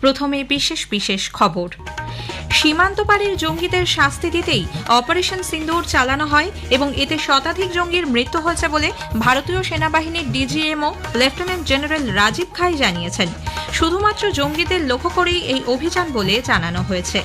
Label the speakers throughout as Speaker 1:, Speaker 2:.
Speaker 1: প্রথমে বিশেষ বিশেষ খবর। সীমান্ত পারের জঙ্গিদের শাস্তি দিতেই অপারেশন সিন্দুর চালানো হয় এবং এতে শতাধিক জঙ্গির মৃত্যু হয়েছে বলে ভারতীয় সেনাবাহিনীর ডিজিএমও লেফটেন্যান্ট জেনারেল রাজীব খাই জানিয়েছেন। শুধুমাত্র জঙ্গিদের লক্ষ্য করেই এই অভিযান বলে জানানো হয়েছে।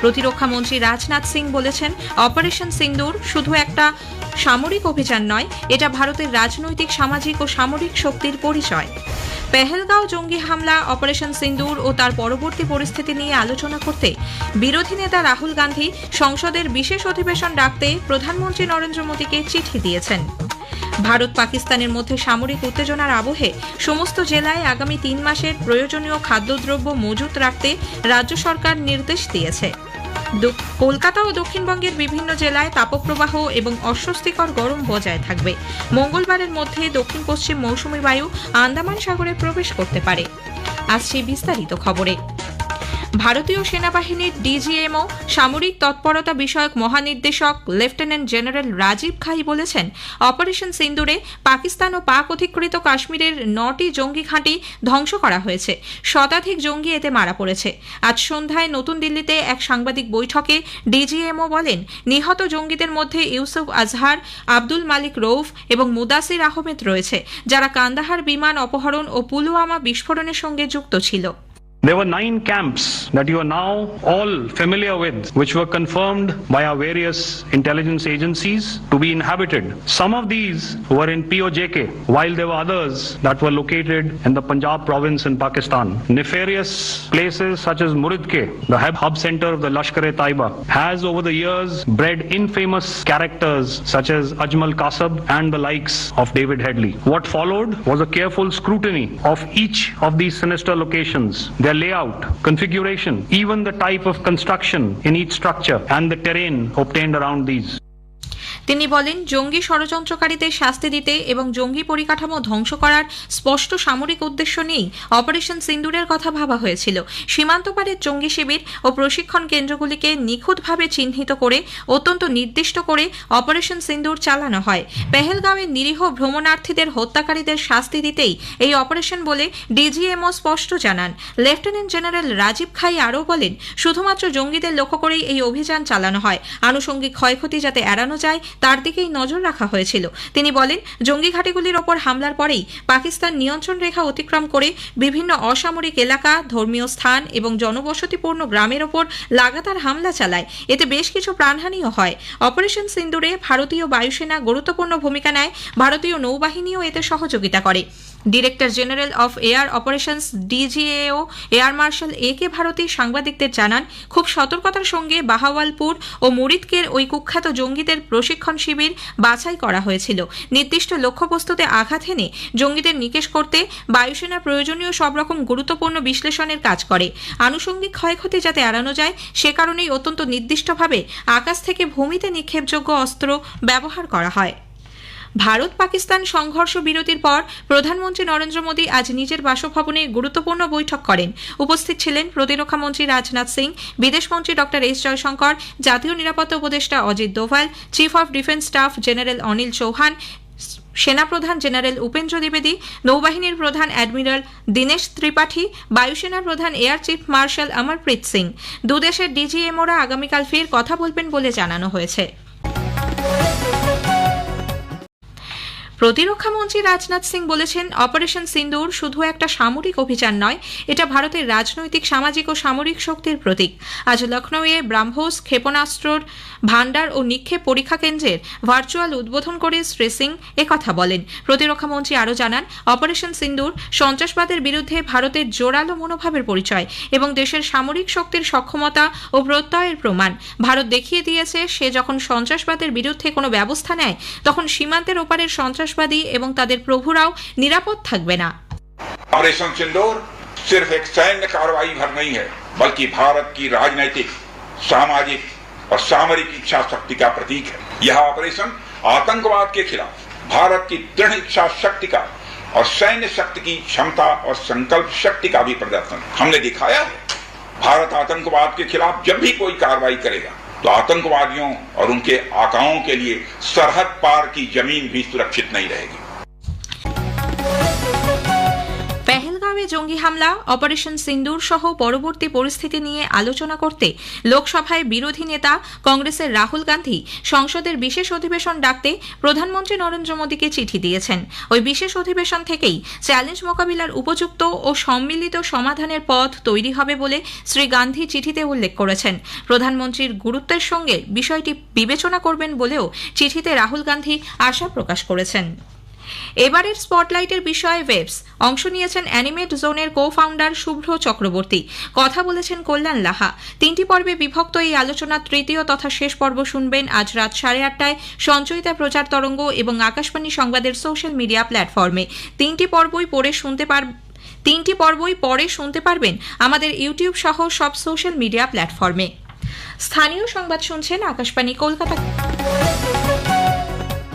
Speaker 1: প্রতিরক্ষা মন্ত্রী রাজনাথ সিং বলেছেন, অপারেশন সিন্দুর শুধু একটা সামরিক অভিযান নয়, এটা ভারতের রাজনৈতিক, সামাজিক ও সামরিক শক্তির পরিচয়। পেহেলগাঁও জঙ্গি হামলা, অপারেশন সিন্দুর ও তার পরবর্তী পরিস্থিতি নিয়ে আলোচনা করতে বিরোধী নেতা রাহুল গান্ধী সংসদের বিশেষ অধিবেশন ডাকতে প্রধানমন্ত্রী নরেন্দ্র মোদীকে চিঠি দিয়েছেন। ভারত পাকিস্তানের মধ্যে সামরিক উত্তেজনার আবহে সমস্ত জেলায় আগামী তিন মাসের প্রয়োজনীয় খাদ্যদ্রব্য মজুত রাখতে রাজ্য সরকার নির্দেশ দিয়েছে। কলকাতা ও দক্ষিণবঙ্গের বিভিন্ন জেলায় তাপপ্রবাহ এবং অস্বস্তিকর গরম বজায় থাকবে। মঙ্গলবারের মধ্যে দক্ষিণ পশ্চিম মৌসুমী বায়ু আন্দামান সাগরে প্রবেশ করতে পারে। আজ সেই বিস্তারিত খবরে। ভারতীয় সেনাবাহিনীর ডিজিএমও, সামরিক তৎপরতা বিষয়ক মহানির্দেশক, লেফটেন্যান্ট জেনারেল রাজীব খাই বলেছেন, অপারেশন সিন্দুরে পাকিস্তান ও পাক অধিকৃত কাশ্মীরের নটি জঙ্গি ঘাঁটি ধ্বংস করা হয়েছে। শতাধিক জঙ্গি এতে মারা পড়েছে। আজ সন্ধ্যায় নতুন দিল্লিতে এক সাংবাদিক বৈঠকে ডিজিএমও বলেন, নিহত জঙ্গিদের মধ্যে ইউসুফ আজহার, আব্দুল মালিক রৌফ এবং মুদাসির আহমেদ রয়েছে, যারা কান্দাহার বিমান অপহরণ ও পুলওয়ামা বিস্ফোরণের সঙ্গে যুক্ত ছিল।
Speaker 2: There were nine camps that you are now all familiar with, which were confirmed by our various intelligence agencies to be inhabited. Some of these were in POJK, while there were others that were located in the Punjab province in Pakistan. Nefarious places such as Muridke, the hub center of the Lashkar-e-Taiba, has over the years bred infamous characters such as Ajmal Kasab and the likes of David Headley. What followed was a careful scrutiny of each of these sinister locations, their layout, configuration, even the type of construction in each structure and the terrain obtained around these.
Speaker 1: তিনি বলেন, জঙ্গি ষড়যন্ত্রকারীদের শাস্তি দিতে এবং জঙ্গি পরিকাঠামো ধ্বংস করার স্পষ্ট সামরিক উদ্দেশ্য নিয়েই অপারেশন সিন্দুরের কথা ভাবা হয়েছিল। সীমান্ত পারের জঙ্গি শিবির ও প্রশিক্ষণ কেন্দ্রগুলিকে নিখুঁতভাবে চিহ্নিত করে, অত্যন্ত নির্দিষ্ট করে অপারেশন সিন্দুর চালানো হয়। পেহেলগাঁওয়ের নিরীহ ভ্রমণার্থীদের হত্যাকারীদের শাস্তি দিতেই এই অপারেশন বলে ডিজিএমও স্পষ্ট জানান। লেফটেন্যান্ট জেনারেল রাজীব খাই আরও বলেন, শুধুমাত্র জঙ্গিদের লক্ষ্য করেই এই অভিযান চালানো হয়। আনুষঙ্গিক ক্ষয়ক্ষতি যাতে এড়ানো যায় তার দিকেই নজর রাখা হয়েছিল। তিনি বলেন, জঙ্গি ঘাটিগুলির ওপর হামলার পরেই পাকিস্তান নিয়ন্ত্রণ রেখা অতিক্রম করে বিভিন্ন অসামরিক এলাকা, ধর্মীয় স্থান এবং জনবসতিপূর্ণ গ্রামের ওপর লাগাতার হামলা চালায়। এতে বেশ কিছু প্রাণহানিও হয়। অপারেশন সিন্দুরে ভারতীয় বায়ুসেনা গুরুত্বপূর্ণ ভূমিকা নেয়। ভারতীয় নৌবাহিনীও এতে সহযোগিতা করে। Director general of air operations DGAO air marshal A K Bharti সাংবাদিকদের জানান, খুব সতর্কতার সঙ্গে বাহাওয়ালপুর ও মুরিদকের ওই কুখ্যাত জঙ্গিদের প্রশিক্ষণ শিবির বাছাই করা হয়েছিল। নির্দিষ্ট লক্ষ্যবস্তুতে আঘাত হেনে জঙ্গিদের নিকেশ করতে বায়ুসেনা প্রয়োজনীয় সব রকম গুরুত্বপূর্ণ বিশ্লেষণের কাজ করে। আনুষঙ্গিক ক্ষয়ক্ষতি যাতে এড়ানো যায়, সে কারণেই অত্যন্ত নির্দিষ্টভাবে আকাশ থেকে ভূমিতে নিক্ষেপযোগ্য অস্ত্র ব্যবহার করা হয়। ভারত পাকিস্তান সংঘর্ষ বিরতির পর প্রধানমন্ত্রী নরেন্দ্র মোদী আজ নিজের বাসভবনে গুরুত্বপূর্ণ বৈঠক করেন। উপস্থিত ছিলেন প্রতিরক্ষা মন্ত্রী রাজনাথ সিং বিদেশমন্ত্রী ডক্টর এস জয়শঙ্কর, জাতীয় নিরাপত্তা উপদেষ্টা Ajit Doval, chief of defence staff general Anil Chauhan, সেনাপ্রধান জেনারেল উপেন্দ্র দ্বিবেদী, নৌবাহিনীর প্রধান অ্যাডমিরাল দীনেশ ত্রিপাঠী, বায়ুসেনার প্রধান air chief marshal Amarpreet Singh. দুদেশের ডিজিএমওরা আগামীকাল ফের কথা বলবেন বলে জানানো হয়েছে। প্রতিরক্ষা মন্ত্রী রাজনাথ সিং বলেছেন, অপারেশন সিন্দুর শুধু একটা সামরিক অভিযান নয়, এটা ভারতের রাজনৈতিক, সামাজিক ও সামরিক শক্তির প্রতীক। আজ লখনৌয়ে ব্রাহ্মোস ক্ষেপণাস্ত্রর ভান্ডার ও নিক্ষেপ পরীক্ষা কেন্দ্রের ভার্চুয়াল উদ্বোধন করে শ্রী সিং একথা বলেন। প্রতিরক্ষা মন্ত্রী আরও জানান, অপারেশন সিন্দুর সন্ত্রাসবাদের বিরুদ্ধে ভারতের জোরালো মনোভাবের পরিচয় এবং দেশের সামরিক শক্তির সক্ষমতা ও প্রত্যয়ের প্রমাণ। ভারত দেখিয়ে দিয়েছে, সে যখন সন্ত্রাসবাদের বিরুদ্ধে কোনো ব্যবস্থা নেয়, তখন সীমান্তের ওপারের সন্ত্রাসবাদী এবং তাদের প্রভুরাও নিরাপদ থাকবে না
Speaker 3: ऑपरेशन सिंदूर सिर्फ एक सैन्य कार्रवाई भर नहीं है बल्कि भारत की राजनैतिक सामाजिक और सामरिक इच्छा शक्ति का प्रतीक है यह ऑपरेशन आतंकवाद के खिलाफ भारत की दृढ़ इच्छा शक्ति का और सैन्य शक्ति की क्षमता और संकल्प शक्ति का भी प्रदर्शन है। हमने दिखाया है भारत आतंकवाद के खिलाफ जब भी कोई कार्रवाई करेगा तो आतंकवादियों और उनके आकाओं के लिए सरहद पार की ज़मीन भी सुरक्षित नहीं रहेगी।
Speaker 1: জঙ্গি হামলা, অপারেশন সিন্দুর সহ পরবর্তী পরিস্থিতি নিয়ে আলোচনা করতে লোকসভায় বিরোধী নেতা কংগ্রেসের রাহুল গান্ধী সংসদের বিশেষ অধিবেশন ডাকতে প্রধানমন্ত্রী নরেন্দ্র মোদীকে চিঠি দিয়েছেন। ওই বিশেষ অধিবেশন থেকেই চ্যালেঞ্জ মোকাবিলার উপযুক্ত ও সম্মিলিত সমাধানের পথ তৈরি হবে বলে শ্রী গান্ধী চিঠিতে উল্লেখ করেছেন। প্রধানমন্ত্রীর গুরুত্বের সঙ্গে বিষয়টি বিবেচনা করবেন বলেও চিঠিতে রাহুল গান্ধী আশা প্রকাশ করেছেন। এবারের স্পটলাইটের বিষয়ে ওয়েবস। অংশ নিয়েছেন অ্যানিমেট জোনের কো ফাউন্ডার শুভ্র চক্রবর্তী। কথা বলেছেন কল্যাণ লাহা। তিনটি পর্বে বিভক্ত এই আলোচনার তৃতীয় তথা শেষ পর্ব শুনবেন আজ রাত সাড়ে আটটায় সঞ্চয়িতা প্রচার তরঙ্গ এবং আকাশবাণী সংবাদের সোশ্যাল মিডিয়া প্ল্যাটফর্মে। তিনটি পর্বই পড়ে শুনতে পার তিনটি পর্বই পরে শুনতে পারবেন আমাদের ইউটিউব সহ সব সোশ্যাল মিডিয়া প্ল্যাটফর্মে। স্থানীয় সংবাদ শুনছেন আকাশবাণী কলকাতা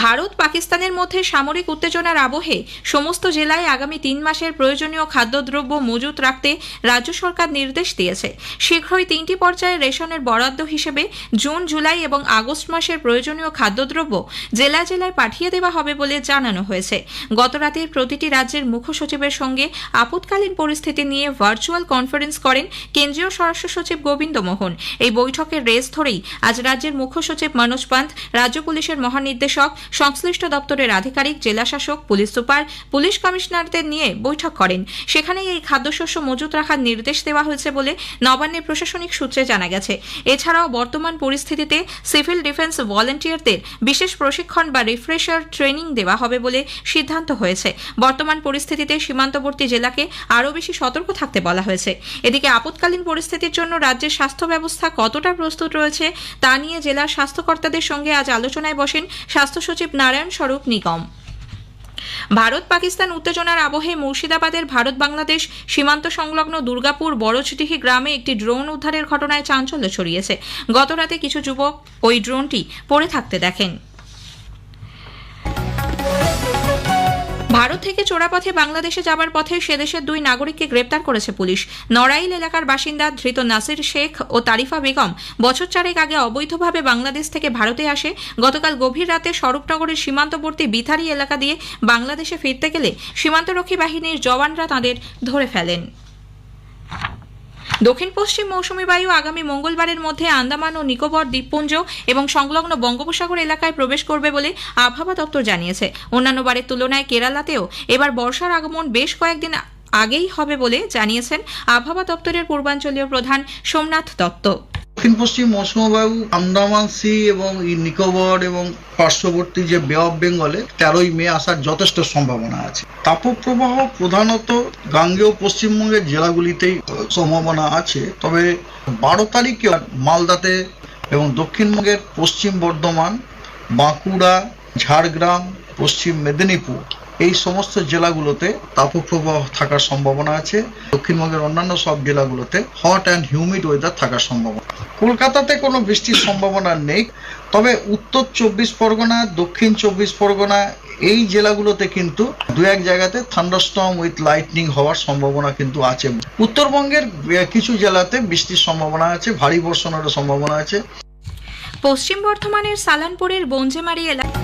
Speaker 1: ভারত পাকিস্তানের মধ্যে সামরিক উত্তেজনার আবহে সমস্ত জেলায় আগামী তিন মাসের প্রয়োজনীয় খাদ্যদ্রব্য মজুত রাখতে রাজ্য সরকার নির্দেশ দিয়েছে। শীঘ্রই তিনটি পর্যায়ে রেশনের বরাদ্দ হিসেবে জুন, জুলাই এবং আগস্ট মাসের প্রয়োজনীয় খাদ্যদ্রব্য জেলায় জেলায় পাঠিয়ে দেওয়া হবে বলে জানানো হয়েছে। গতরাতে প্রতিটি রাজ্যের মুখ্য সচিবের সঙ্গে আপৎকালীন পরিস্থিতি নিয়ে ভার্চুয়াল কনফারেন্স করেন কেন্দ্রীয় স্বরাষ্ট্র সচিব গোবিন্দ মোহন। এই বৈঠকের রেস ধরেই আজ রাজ্যের মুখ্য সচিব মনোজ পান্ত রাজ্য পুলিশের মহানির্দেশক সংশ্লিষ্ট দপ্তরের আধিকারিক জেলাশাসক পুলিশ সুপার, পুলিশ কমিশনারদের নিয়ে বৈঠক করেন। সেখানেই এই খাদ্যশস্য মজুত রাখার নির্দেশ দেওয়া হয়েছে বলে নবান্নের প্রশাসনিক সূত্রে জানা গেছে। এছাড়াও বর্তমান পরিস্থিতিতে সিভিল ডিফেন্স ভলেন্টিয়ারদের বিশেষ প্রশিক্ষণ বা রিফ্রেশার ট্রেনিং দেওয়া হবে বলে সিদ্ধান্ত হয়েছে। বর্তমান পরিস্থিতিতে সীমান্তবর্তী জেলাকে আরও বেশি সতর্ক থাকতে বলা হয়েছে। এদিকে আপৎকালীন পরিস্থিতির জন্য রাজ্যের স্বাস্থ্য ব্যবস্থা কতটা প্রস্তুত রয়েছে তা নিয়ে জেলার স্বাস্থ্যকর্তাদের সঙ্গে আজ আলোচনায় বসেন স্বাস্থ্য সচিব নারায়ণ স্বরূপ নিগম। ভারত পাকিস্তান উত্তেজনার আবহে মুর্শিদাবাদের ভারত বাংলাদেশ সীমান্ত সংলগ্ন দুর্গাপুর বড়ছিটিহি গ্রামে একটি ড্রোন উদ্ধারের ঘটনায় চাঞ্চল্য ছড়িয়েছে। গতরাতে কিছু যুবক ওই ড্রোনটি পড়ে থাকতে দেখেন। ভারত থেকে চোরাপথে বাংলাদেশে যাবার পথে সে দেশের দুই নাগরিককে গ্রেপ্তার করেছে পুলিশ। নড়াইল এলাকার বাসিন্দা ধৃত নাসির শেখ ও তারিফা বেগম বছর চারেক আগে অবৈধভাবে বাংলাদেশ থেকে ভারতে আসে। গতকাল গভীর রাতে স্বরূপনগরের সীমান্তবর্তী বিথারি এলাকা দিয়ে বাংলাদেশে ফিরতে গেলে সীমান্তরক্ষী বাহিনীর জওয়ানরা তাঁদের ধরে ফেলেন। দক্ষিণ পশ্চিম মৌসুমী বায়ু আগামী মঙ্গলবারের মধ্যে আন্দামান ও নিকোবর দ্বীপপুঞ্জ এবং সংলগ্ন বঙ্গোপসাগর এলাকায় প্রবেশ করবে বলে আবহাওয়া দপ্তর জানিয়েছে। অন্যান্য বারের তুলনায় কেরালাতেও এবার বর্ষার আগমন বেশ কয়েকদিন আগেই হবে বলে জানিয়েছেন আবহাওয়া দপ্তরের পূর্বাঞ্চলীয় প্রধান সোমনাথ দত্ত।
Speaker 4: দক্ষিণ পশ্চিম মৌসুমী বায়ু, আন্দামান সি এবং নিকোবর এবং পার্শ্ববর্তী যে বে অফ বেঙ্গলে তেরোই মে আসার যথেষ্ট সম্ভাবনা আছে। তাপপ্রবাহ প্রধানত গাঙ্গেয় পশ্চিমবঙ্গের জেলাগুলিতেই সম্ভাবনা আছে। তবে বারো তারিখে মালদাতে এবং দক্ষিণবঙ্গের পশ্চিম বর্ধমান বাঁকুড়া ঝাড়গ্রাম পশ্চিম মেদিনীপুর এই সমস্ত জেলাগুলোতে তাপপ্রবাহ থাকার সম্ভাবনা আছে। দক্ষিণবঙ্গের অন্যান্য সব জেলাগুলোতে হট অ্যান্ড হিউমিড ওয়েদার থাকার সম্ভাবনা। কলকাতাতে কোনো বৃষ্টির সম্ভাবনা নেই, তবে উত্তর চব্বিশ পরগনা, দক্ষিণ চব্বিশ পরগনা এই জেলাগুলোতে কিন্তু দু এক জায়গাতে থান্ডারস্টর্ম উইথ লাইটনিং হওয়ার সম্ভাবনা কিন্তু আছে। উত্তরবঙ্গের কিছু জেলাতে বৃষ্টির সম্ভাবনা আছে, ভারী বর্ষণেরও সম্ভাবনা আছে।
Speaker 1: পশ্চিম বর্ধমানের সালানপুরের বঞ্জেমারি এলাকা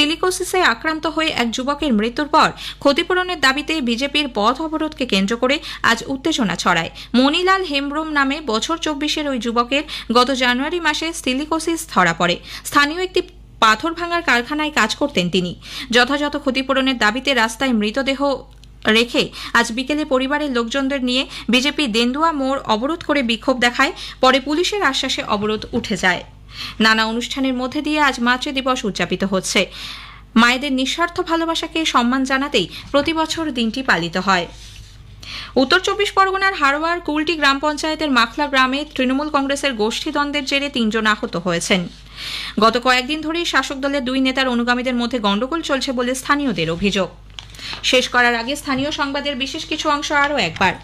Speaker 1: সিলিকোসিসে আক্রান্ত হয়ে এক যুবকের মৃত্যুর পর ক্ষতিপূরণের দাবিতে বিজেপির পথ অবরোধকে কেন্দ্র করে আজ উত্তেজনা ছড়ায়। মনিলাল হেমব্রম নামে বছর চব্বিশের ওই যুবকের গত জানুয়ারি মাসে সিলিকোসিস ধরা পড়ে। স্থানীয় একটি পাথর ভাঙার কারখানায় কাজ করতেন তিনি। যথাযথ ক্ষতিপূরণের দাবিতে রাস্তায় মৃতদেহ রেখে আজ বিকেলে পরিবারের লোকজনদের নিয়ে বিজেপি দেন্দুয়া মোড় অবরোধ করে বিক্ষোভ দেখায়, পরে পুলিশের আশ্বাসে অবরোধ উঠে যায়। নানা অনুষ্ঠানের মধ্যে দিয়ে আজ মাতৃ দিবস উদযাপিত হচ্ছে। মায়েদের নিঃস্বার্থ ভালোবাসাকে সম্মান জানাতেই প্রতি বছর দিনটি পালিত হয়। উত্তর চব্বিশ পরগনার হারোয়ার কুলটি গ্রাম পঞ্চায়েতের মাখলা গ্রামে তৃণমূল কংগ্রেসের গোষ্ঠীদ্বন্দ্বের জেরে তিনজন আহত হয়েছেন। গত কয়েকদিন ধরেই শাসক দলের দুই নেতার অনুগামীদের মধ্যে গণ্ডগোল চলছে বলে স্থানীয়দের অভিযোগ। শেষ করার আগে স্থানীয় সংবাদের বিশেষ কিছু অংশ আরও একবার।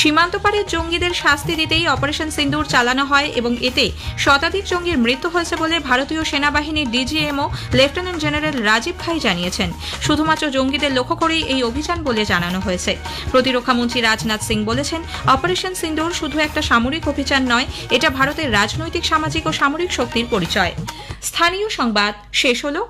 Speaker 1: সীমান্ত পারের জঙ্গিদের শাস্তি দিতেই অপারেশন সিন্দুর চালানো হয় এবং এতে শতাধিক জঙ্গির মৃত্যু হয়েছে বলে ভারতীয় সেনাবাহিনীর ডিজিএমও লেফটেন্যান্ট জেনারেল রাজীব খাই জানিয়েছেন। শুধুমাত্র জঙ্গিদের লক্ষ্য করেই এই অভিযান বলে জানানো হয়েছে। প্রতিরক্ষামন্ত্রী রাজনাথ সিং বলেছেন, অপারেশন সিন্দুর শুধু একটা সামরিক অভিযান নয়, এটা ভারতের রাজনৈতিক, সামাজিক ও সামরিক শক্তির পরিচয়। স্থানীয় সংবাদ শেষ হলো।